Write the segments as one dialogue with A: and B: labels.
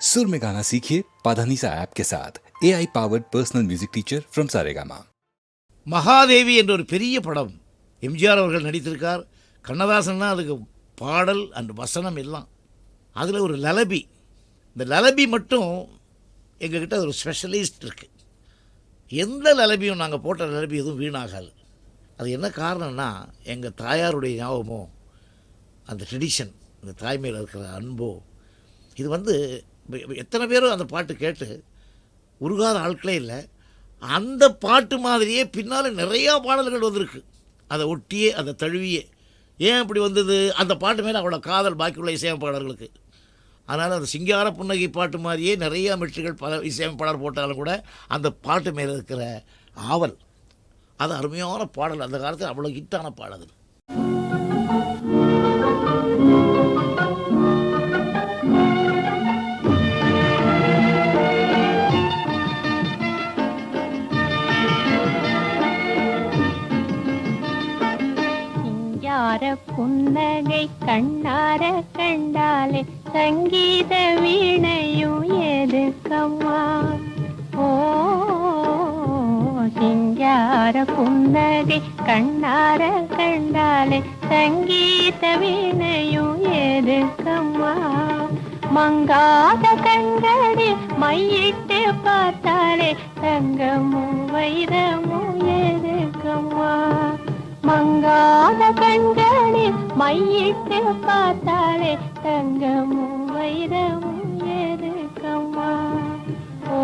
A: सुर में गाना सीखिए पाधानीसा ऐप के साथ A I powered personal music teacher from Saregama
B: Mahadevi என்ற ஒரு பெரிய படம் எம்ஜிஆர் அவர்கள் நடித்திருக்கார் கண்ணதாசன்னா அதுக்கு பாடல் அண்ட் வசனம் எல்லாம் அதில் ஒரு லலபி இந்த லலபி மட்டும் எங்ககிட்ட ஒரு ஸ்பெஷலிஸ்ட் இருக்குது எந்த லலபியும் நாங்கள் போட்ட லலபி எதுவும் வீணாகாது அது என்ன காரணம்னா எங்கள் தாயாருடைய ஞாபகமோ அந்த ட்ரெடிஷன் அந்த தாய்மையில் இருக்கிற அன்போ இது வந்து இப்ப- இப்ப எத்தனை பேரும் அந்த பாட்டு கேட்டு உருகாத ஆட்களே இல்லை. அந்த பாட்டு மாதிரியே பின்னால் நிறையா பாடல்கள் வந்திருக்கு. அதை ஒட்டியே அதை தழுவியே. ஏன் இப்படி வந்தது? அந்த பாட்டு மேலே அவ்வளோ காதல் பாக்கியுள்ள இசையமைப்பாளர்களுக்கு. அதனால் அந்த சிங்கார புன்னகை பாட்டு மாதிரியே நிறையா மெட்டுகள் பல இசையமைப்பாளர் போட்டாலும் கூட அந்த பாட்டு மேலே இருக்கிற ஆவல் அது அருமையான பாடல். அந்த காலத்தில் அவ்வளோ ஹிட்டான பாடல்
C: புன்னகை கண்ணார கண்டாலே சங்கீத வீணையும் எதுக்கம்மா? ஓ சிங்கார புன்னகை கண்ணார கண்டாலே சங்கீத வீணையும் எதுக்கம்மா? மங்காத கண்களில் மையிட்டு பார்த்தாலே தங்கமும் வைரமும் எதுக்கம்மா? மங்காத கண்களில் மையிட்டு பார்த்தாலே தங்கமும் வைரமும் எதுக்கம்மா? ஓ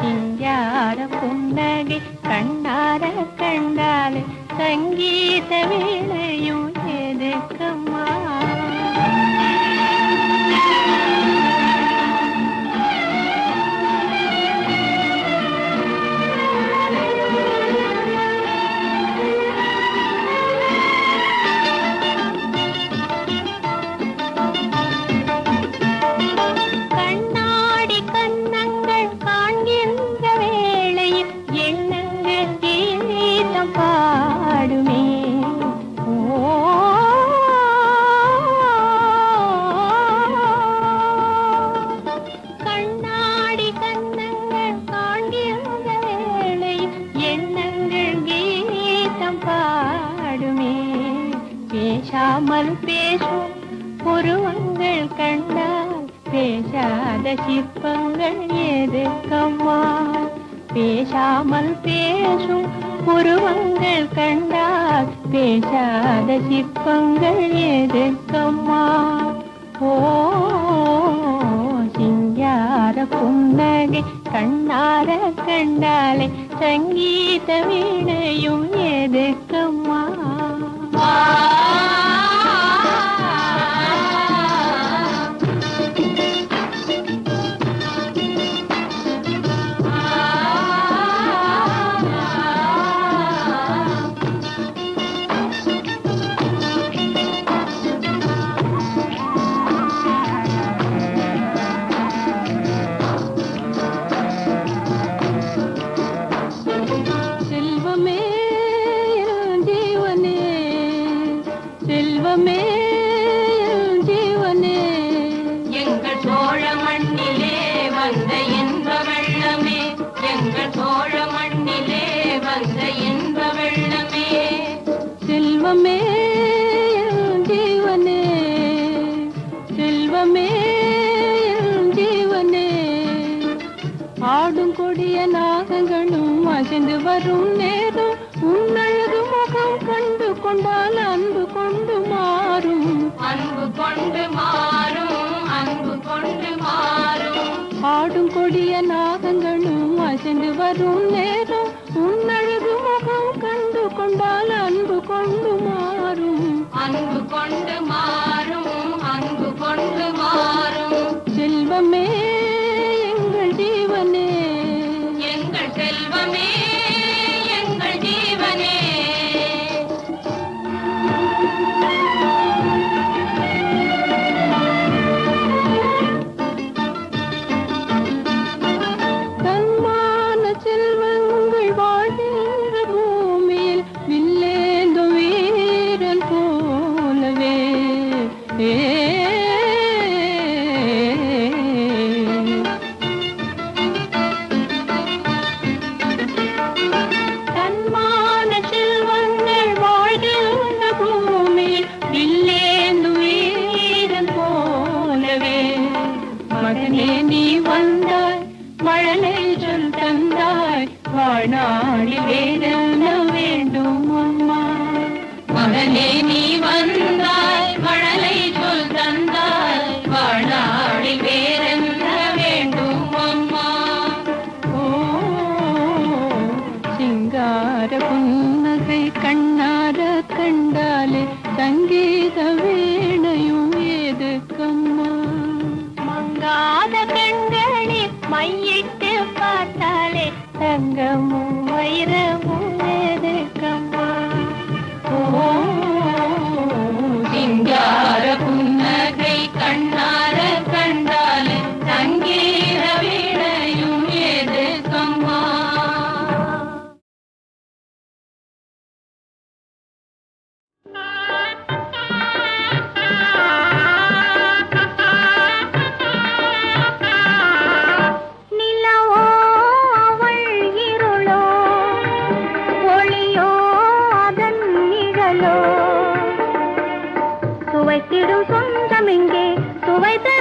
C: சிங்கார புன்னகை கண்ணார கண்டாலே சங்கீத வேலையும் எதுக்கம்மா? பேசும் உருவங்கள் கண்டால் பேசாத சிற்பங்கள் எதுக்கம்மா ஓ சிங்கார புன்னகை கண்ணார கண்டாலே சங்கீத வீணையும் எதுக்கம்மா ஆடும் கொடிய நாகங்களும் அசைந்து வரும் நேரம். உன்னழகு முகம் கண்டு கொண்டால் அன்பு கொண்டு மாறும்.
D: அன்பு கொண்டு மாறும் அன்பு கொண்டு மாறும்.
C: செல்வமே
D: தங்கமோ
E: वैद्य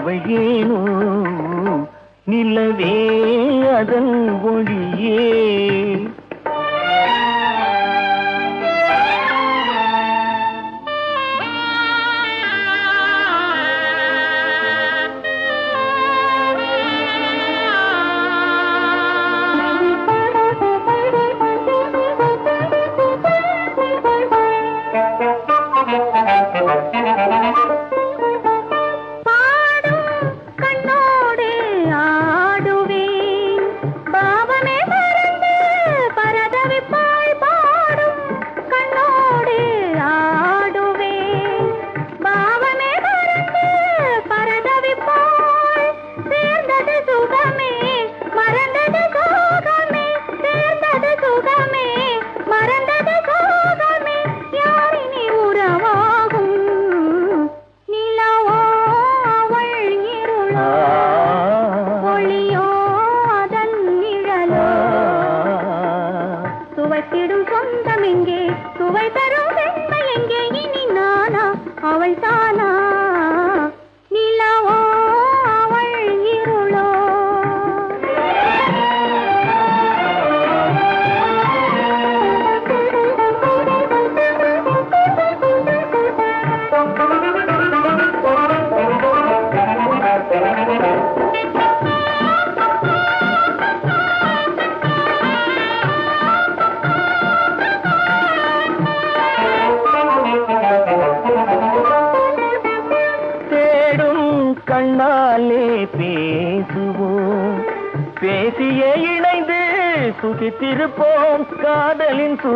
E: அவள்
F: ஏனோ நிலவே அதன் ஒளியே.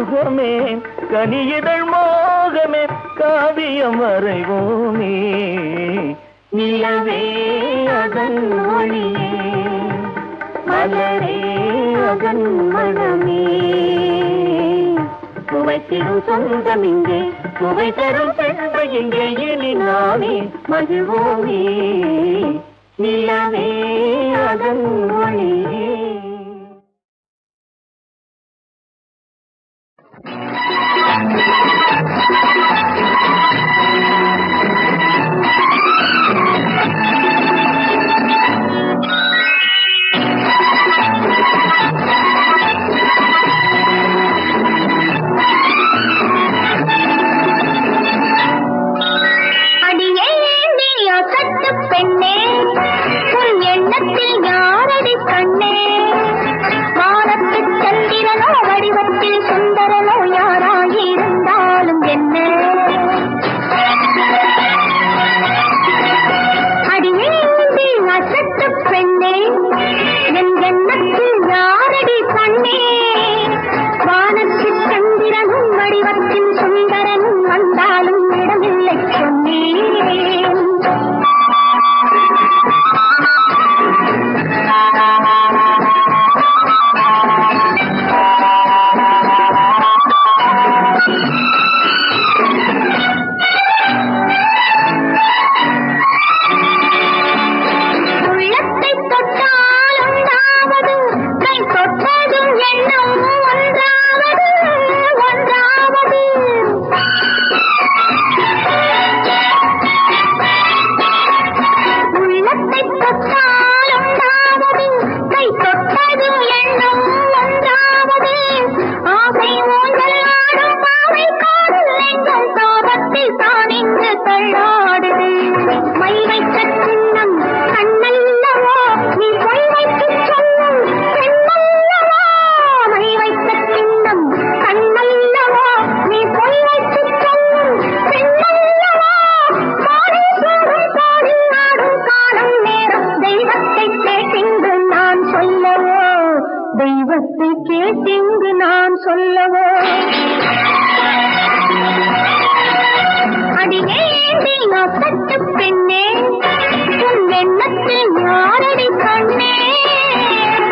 F: சொர்க்கமே கனியிதழ் மோகமே காவியம் வரைவோமே. நிலவே அதன் ஒளியே மலரே அதன் மனமே சுவைத்திடும் சொந்தம் இங்கே சுவை தரும் செல்வ இங்கே இனி மகிழ்வோமே. நிலவே அதன் ஒளியே
G: கேட்டிங்கு நான் சொல்லவோ? அடியேந்தி நசத்து பெண்ணே உன் எண்ணத்தில் யாரடி கண்ணே?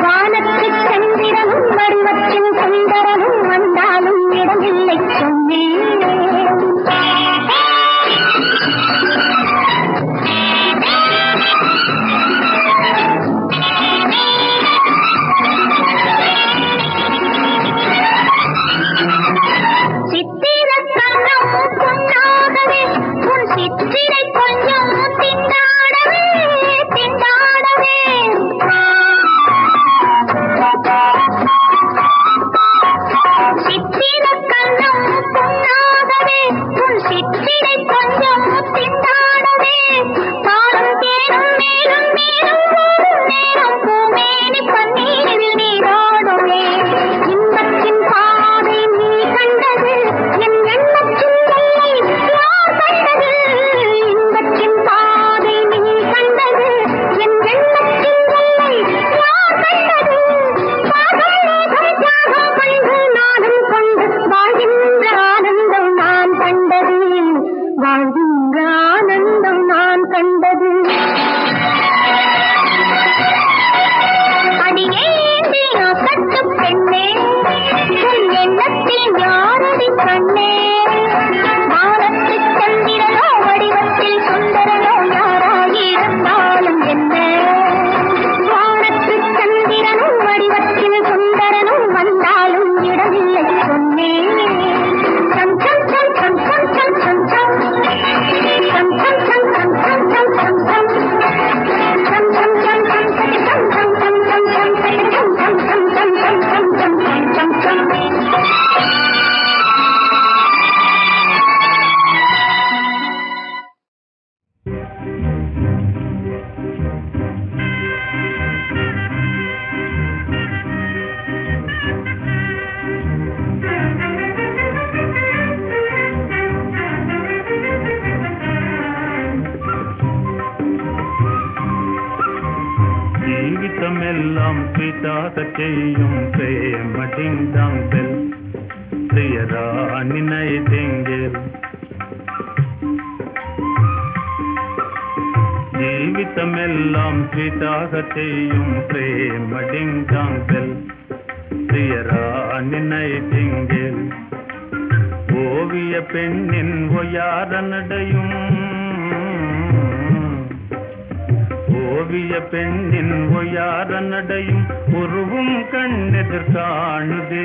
G: வானத்து சந்திரனும் மருவத்தில் சுந்தரனும் வந்தாலும் இடமில்லை சொன்னேன்.
H: செய்யும் பிரேமடிங் தாங்கள் பிரியரா நினைத்தெங்கே ജീവിതമെല്ലാം സ്വീതാകത്തെയും പ്രേമടിങ് താങ്കൽ പ്രിയരാ നിനയിട്ടെങ്കിൽ ഓവിയ പെണ്ണിൻ ഒയാറനടയും ஓவிய பெண்ணின் ஒயார நடையும் உருவும் கண்ணெதிர் காணுதே.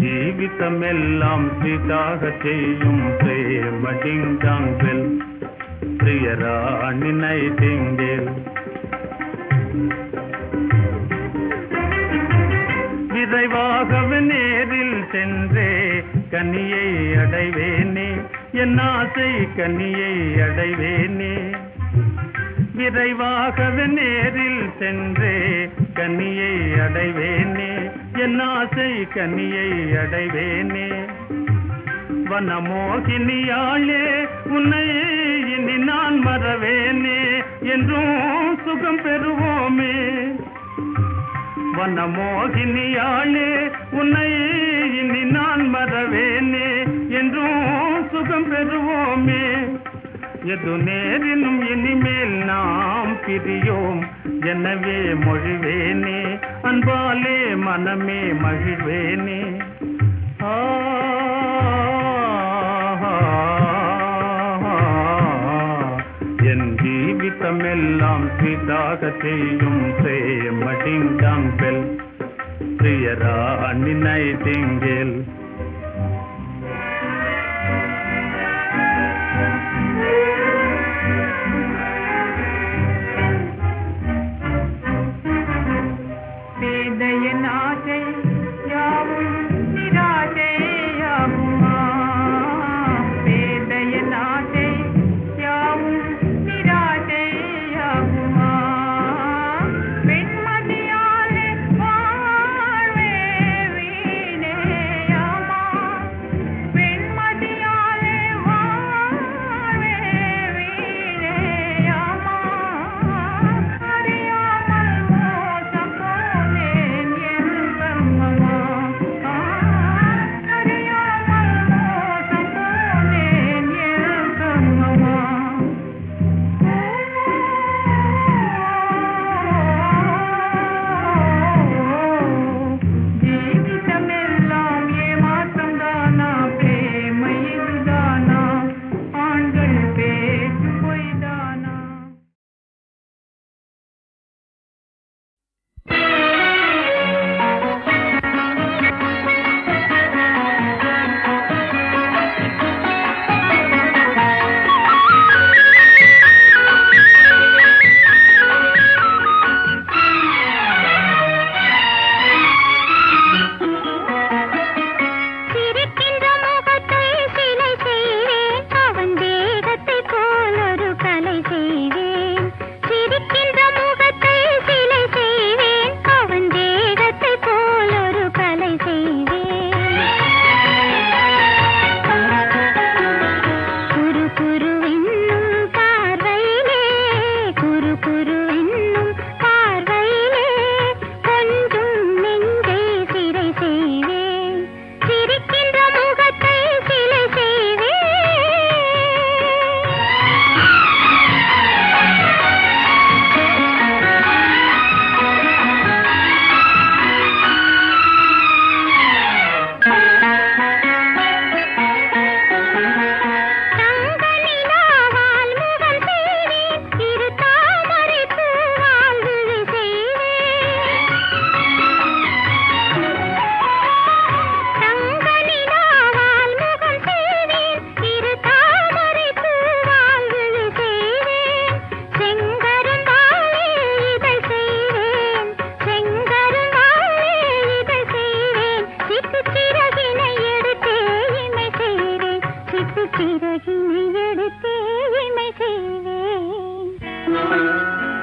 H: ஜீவிதமெல்லாம் சீதாக செய்யும் பிரேமடிங்காங்கல் பிரியராணி நைட்டிங்கேல் விரைவாகவே நேரில் சென்றே கனியை அடைவேனே. என் ஆசை கனியை அடைவேனே. விரைவாகவே நேரில் சென்றே கனியை அடைவேனே. என் ஆசை கனியை அடைவேனே. வனமோகினியாளே உன்னை இனி நான் மறவேனே. என்றும் சுகம் பெறுவோமே. வனமோகினியாளே உன்னை இனி நான் மறவேனே. என்றும் சுகம் பெறுவோமே. எது நேரினும் இனிமேல் நாம் பிரியோம் எனவே மொழிவேனே அன்பாலே மனமே மகிழ்வேனே ஆ என் ஜீவிதமெல்லாம் ஸ்வீதாக செய்யும் பிரேமடிங்காங் பெல் பிரியராணி நைட்டிங்கேல்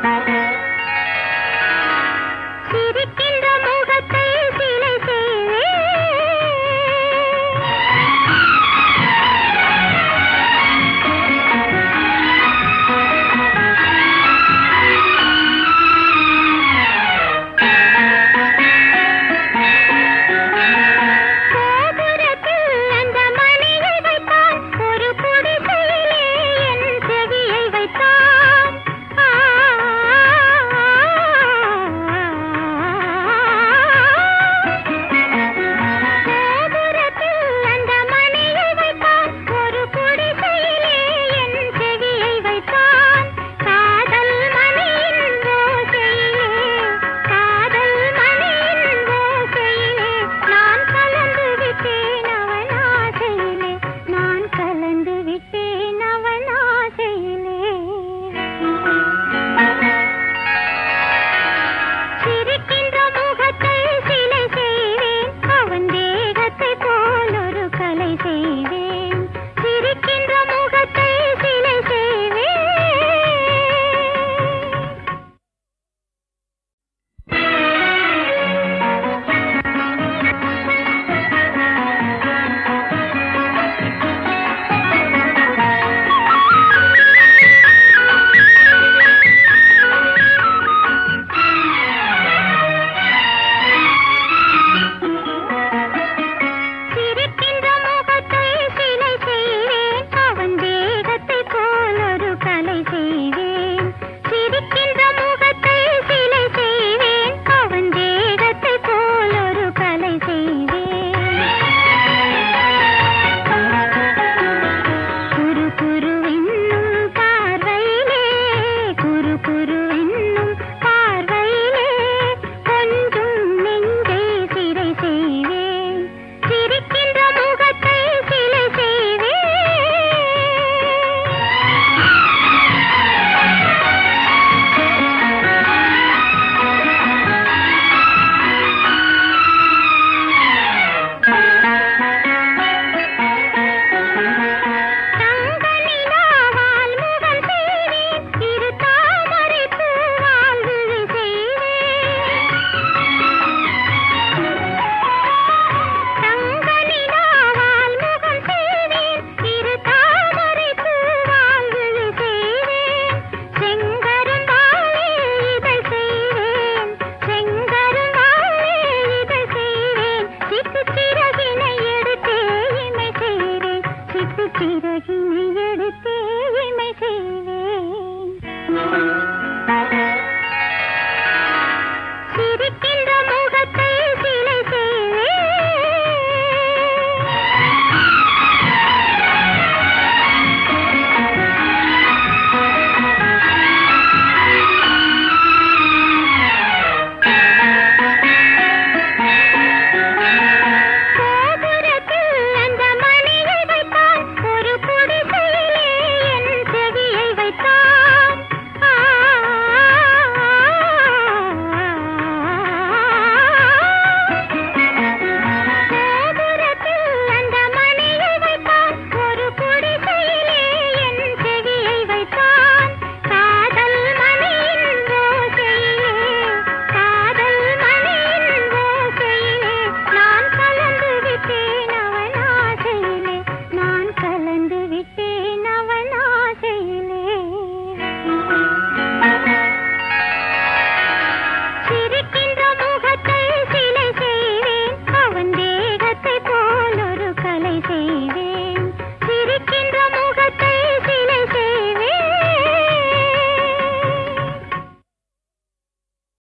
H: Thank you.